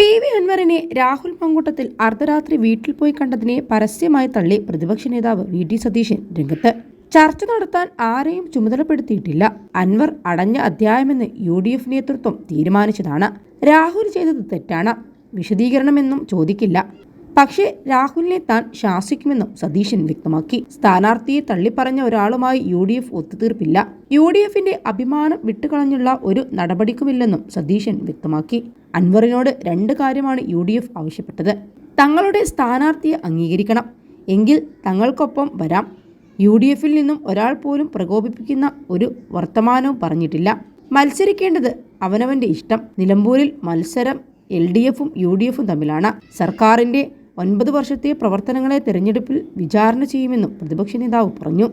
P V അൻവറിനെ രാഹുൽ പങ്കൂട്ടത്തിൽ അർദ്ധരാത്രി വീട്ടിൽ പോയി കണ്ടതിനെ പരസ്യമായി തള്ളി പ്രതിപക്ഷ നേതാവ് വി ഡി സതീശൻ രംഗത്ത്. ചർച്ച നടത്താൻ ആരെയും ചുമതലപ്പെടുത്തിയിട്ടില്ല. അൻവർ അടഞ്ഞ അധ്യായമെന്ന് യു ഡി എഫ് നേതൃത്വം തീരുമാനിച്ചതാണ്. രാഹുൽ ചെയ്തത് തെറ്റാണ്. വിശദീകരണമെന്നും ചോദിക്കില്ല. പക്ഷേ രാഹുലിനെ താൻ ശാസിക്കുമെന്നും സതീശൻ വ്യക്തമാക്കി. സ്ഥാനാർത്ഥിയെ തള്ളിപ്പറഞ്ഞ ഒരാളുമായി യു ഡി എഫ് ഒത്തുതീർപ്പില്ല. യു ഡി എഫിന്റെ അഭിമാനം വിട്ടുകളഞ്ഞുള്ള ഒരു നടപടിക്കുമില്ലെന്നും സതീശൻ വ്യക്തമാക്കി. അൻവറിനോട് രണ്ട് കാര്യമാണ് യു ഡി എഫ് ആവശ്യപ്പെട്ടത്. തങ്ങളുടെ സ്ഥാനാർത്ഥിയെ അംഗീകരിക്കണം. എങ്കിൽ തങ്ങൾക്കൊപ്പം വരാം. യു ഡി എഫിൽ നിന്നും ഒരാൾ പോലും പ്രകോപിപ്പിക്കുന്ന ഒരു വർത്തമാനവും പറഞ്ഞിട്ടില്ല. മത്സരിക്കേണ്ടത് അവനവന്റെ ഇഷ്ടം. നിലമ്പൂരിൽ മത്സരം എൽ ഡി എഫും യു ഡി എഫും തമ്മിലാണ്. സർക്കാരിന്റെ ഒൻപത് വർഷത്തെ പ്രവർത്തനങ്ങളെ തെരഞ്ഞെടുപ്പിൽ വിചാരണ ചെയ്യുമെന്നും പ്രതിപക്ഷ നേതാവ് പറഞ്ഞു.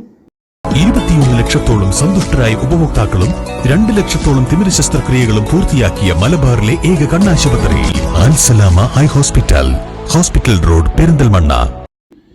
ഇരുപത്തിയൊന്ന് ലക്ഷത്തോളം സന്തുഷ്ടരായ ഉപഭോക്താക്കളും രണ്ട് ലക്ഷത്തോളം തിമിര ശസ്ത്രക്രിയകളും പൂർത്തിയാക്കിയ മലബാറിലെ ഏക കണ്ണാശുപത്രി ആൻസലാമ eye hospital hospital road Perinthalmanna.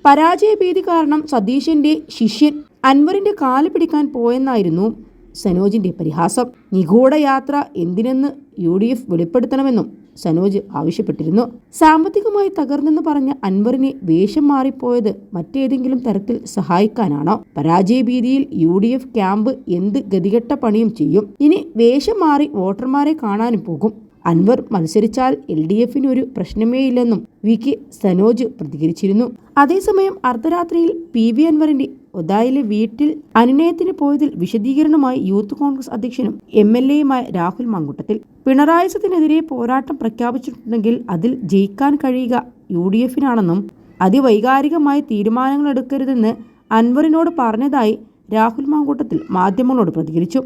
പരാജയഭീതി കാരണം സതീശന്റെ ശിഷ്യൻ അൻവറിന്റെ കാൽ പിടിക്കാൻ പോയെന്നായിരുന്നു സനോജിന്റെ പരിഹാസം. നിഗൂഢ യാത്ര എന്തിനെന്ന് യു ഡി എഫ് വെളിപ്പെടുത്തണമെന്നും സനോജ് ആവശ്യപ്പെട്ടിരുന്നു. സാമ്പത്തികമായി തകർന്നെന്ന് പറഞ്ഞ അൻവറിനെ വേഷം മാറിപ്പോയത് മറ്റേതെങ്കിലും തരത്തിൽ സഹായിക്കാനാണോ? പരാജയഭീതിയിൽ യു ഡി എഫ് ക്യാമ്പ് എന്ത് ഗതികെട്ട പണിയും ചെയ്യും? ഇനി വേഷം മാറി വോട്ടർമാരെ കാണാനും പോകും. അൻവർ മത്സരിച്ചാൽ എൽ ഡി എഫിന് ഒരു പ്രശ്നമേയില്ലെന്നും വി കെ സനോജ് പ്രതികരിച്ചിരുന്നു. അതേസമയം അർദ്ധരാത്രിയിൽ പി വി അൻവറിന്റെ ഒതായിലെ വീട്ടിൽ അനുനയത്തിന് പോയതിൽ വിശദീകരണമായി യൂത്ത് കോൺഗ്രസ് അധ്യക്ഷനും എം എൽ എയുമായ രാഹുൽ മാങ്കുട്ടത്തിൽ. പിണറായിസത്തിനെതിരെ പോരാട്ടം പ്രഖ്യാപിച്ചിട്ടുണ്ടെങ്കിൽ അതിൽ ജയിക്കാൻ കഴിയുക യു ഡി എഫിനാണെന്നും അതിവൈകാരികമായ തീരുമാനങ്ങൾ എടുക്കരുതെന്ന് അൻവറിനോട് പറഞ്ഞതായി രാഹുൽ മാങ്കൂട്ടത്തിൽ മാധ്യമങ്ങളോട് പ്രതികരിച്ചു.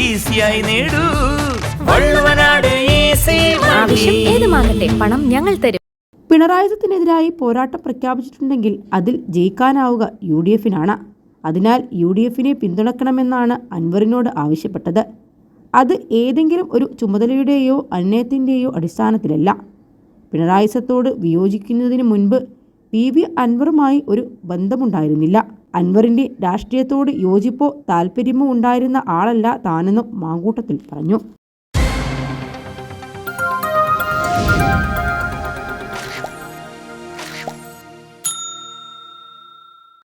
ഈസിയായി നേടൂ. വള്ളുവനാട് ഈസി ആവശ്യം ഏതുമാകട്ടെ പണം ഞങ്ങൾ തരും. പിണറായിസത്തിനെതിരായി പോരാട്ടം പ്രഖ്യാപിച്ചിട്ടുണ്ടെങ്കിൽ അതിൽ ജയിക്കാനാവുക യു ഡി എഫിനാണ് അതിനാൽ യു ഡി എഫിനെ പിന്തുണക്കണമെന്നാണ് അൻവറിനോട് ആവശ്യപ്പെട്ടത്. അത് ഏതെങ്കിലും ഒരു ചുമതലയുടെയോ അന്യത്തിന്റെയോ അടിസ്ഥാനത്തിലല്ല. പിണറായുസത്തോട് വിയോജിക്കുന്നതിന് മുൻപ് പി വി അൻവറുമായി ഒരു ബന്ധമുണ്ടായിരുന്നില്ല. അൻവറിന്റെ രാഷ്ട്രീയത്തോട് യോജിപ്പോ താല്പര്യമോ ഉണ്ടായിരുന്ന ആളല്ല താനെന്നും മാങ്കൂട്ടത്തിൽ പറഞ്ഞു.